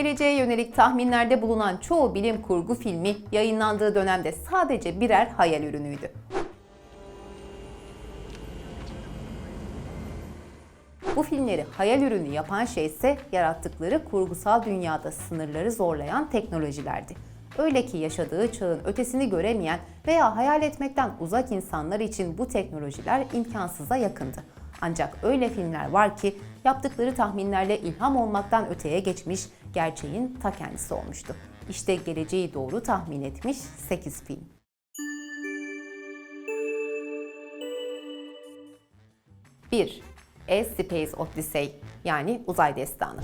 Geleceğe yönelik tahminlerde bulunan çoğu bilim kurgu filmi yayınlandığı dönemde sadece birer hayal ürünüydü. Bu filmleri hayal ürünü yapan şey ise yarattıkları kurgusal dünyada sınırları zorlayan teknolojilerdi. Öyle ki yaşadığı çağın ötesini göremeyen veya hayal etmekten uzak insanlar için bu teknolojiler imkansıza yakındı. Ancak öyle filmler var ki yaptıkları tahminlerle ilham olmaktan öteye geçmiş, gerçeğin ta kendisi olmuştu. İşte geleceği doğru tahmin etmiş 8 film. Bir, A Space Odyssey yani Uzay Destanı.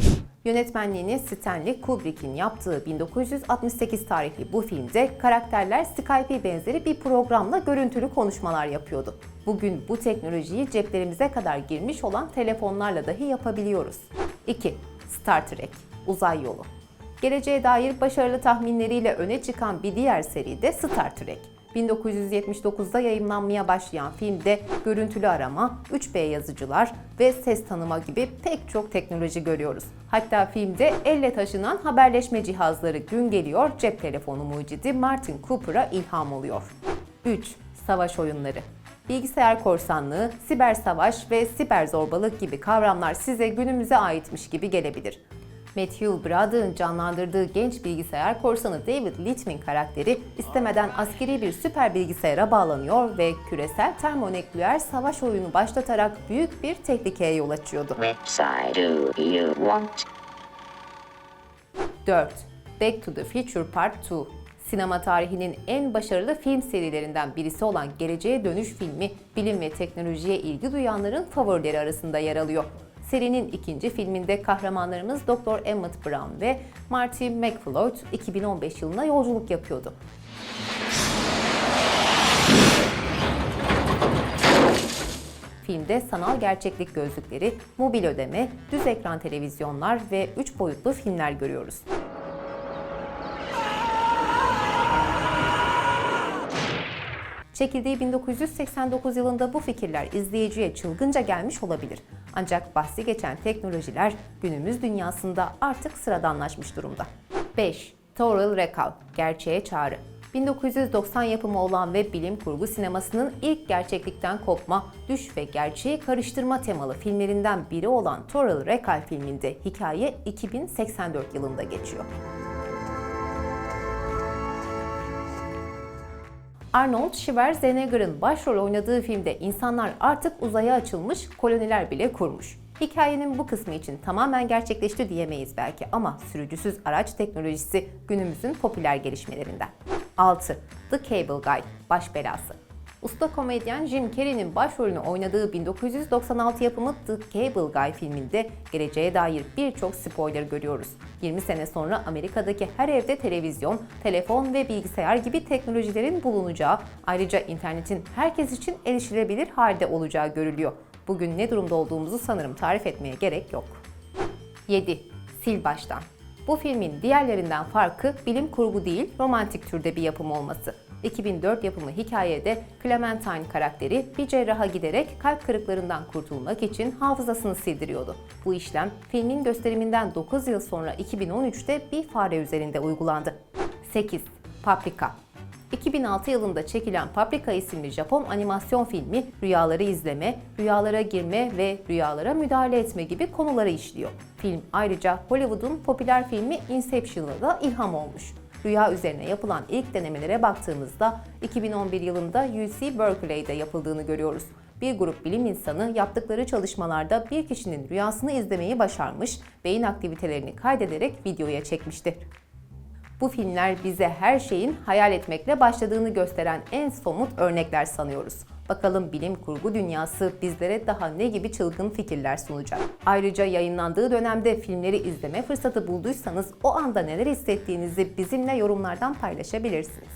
Yönetmenliğini Stanley Kubrick'in yaptığı 1968 tarihli bu filmde karakterler Skype benzeri bir programla görüntülü konuşmalar yapıyordu. Bugün bu teknolojiyi ceplerimize kadar girmiş olan telefonlarla dahi yapabiliyoruz. 2. Star Trek Uzay Yolu Geleceğe dair başarılı tahminleriyle öne çıkan bir diğer seri de Star Trek. 1979'da yayınlanmaya başlayan filmde görüntülü arama, 3B yazıcılar ve ses tanıma gibi pek çok teknoloji görüyoruz. Hatta filmde elle taşınan haberleşme cihazları gün geliyor cep telefonu mucidi Martin Cooper'a ilham oluyor. 3. Savaş oyunları Bilgisayar korsanlığı, siber savaş ve siber zorbalık gibi kavramlar size günümüze aitmiş gibi gelebilir. Matthew Broderick'ın canlandırdığı genç bilgisayar korsanı David Lichtman karakteri istemeden askeri bir süper bilgisayara bağlanıyor ve küresel termonükleer savaş oyunu başlatarak büyük bir tehlikeye yol açıyordu. Which side do you want? 4. Back to the Future Part 2 Sinema tarihinin en başarılı film serilerinden birisi olan Geleceğe Dönüş filmi, bilim ve teknolojiye ilgi duyanların favorileri arasında yer alıyor. Serinin ikinci filminde kahramanlarımız Dr. Emmett Brown ve Marty McFly 2015 yılına yolculuk yapıyordu. Filmde sanal gerçeklik gözlükleri, mobil ödeme, düz ekran televizyonlar ve 3 boyutlu filmler görüyoruz. Çekildiği 1989 yılında bu fikirler izleyiciye çılgınca gelmiş olabilir. Ancak bahsi geçen teknolojiler günümüz dünyasında artık sıradanlaşmış durumda. 5. Total Recall, Gerçeğe Çağrı 1990 yapımı olan ve bilim kurgu sinemasının ilk gerçeklikten kopma, düş ve gerçeği karıştırma temalı filmlerinden biri olan Total Recall filminde hikaye 2084 yılında geçiyor. Arnold Schwarzenegger'ın başrol oynadığı filmde insanlar artık uzaya açılmış, koloniler bile kurmuş. Hikayenin bu kısmı için tamamen gerçekleşti diyemeyiz belki ama sürücüsüz araç teknolojisi günümüzün popüler gelişmelerinden. 6. The Cable Guy, baş belası. Usta komedyen Jim Carrey'nin başrolünü oynadığı 1996 yapımı The Cable Guy filminde geleceğe dair birçok spoiler görüyoruz. 20 sene sonra Amerika'daki her evde televizyon, telefon ve bilgisayar gibi teknolojilerin bulunacağı, ayrıca internetin herkes için erişilebilir halde olacağı görülüyor. Bugün ne durumda olduğumuzu sanırım tarif etmeye gerek yok. 7. Sil baştan. Bu filmin diğerlerinden farkı bilim kurgu değil, romantik türde bir yapım olması. 2004 yapımı hikayede Clementine karakteri bir cerraha giderek kalp kırıklarından kurtulmak için hafızasını sildiriyordu. Bu işlem filmin gösteriminden 9 yıl sonra 2013'te bir fare üzerinde uygulandı. 8. Paprika 2006 yılında çekilen Paprika isimli Japon animasyon filmi rüyaları izleme, rüyalara girme ve rüyalara müdahale etme gibi konuları işliyor. Film ayrıca Hollywood'un popüler filmi Inception'a da ilham olmuş. Rüya üzerine yapılan ilk denemelere baktığımızda 2011 yılında UC Berkeley'de yapıldığını görüyoruz. Bir grup bilim insanı yaptıkları çalışmalarda bir kişinin rüyasını izlemeyi başarmış, beyin aktivitelerini kaydederek videoya çekmişti. Bu filmler bize her şeyin hayal etmekle başladığını gösteren en somut örnekler sanıyoruz. Bakalım bilim kurgu dünyası bizlere daha ne gibi çılgın fikirler sunacak. Ayrıca yayınlandığı dönemde filmleri izleme fırsatı bulduysanız o anda neler hissettiğinizi bizimle yorumlardan paylaşabilirsiniz.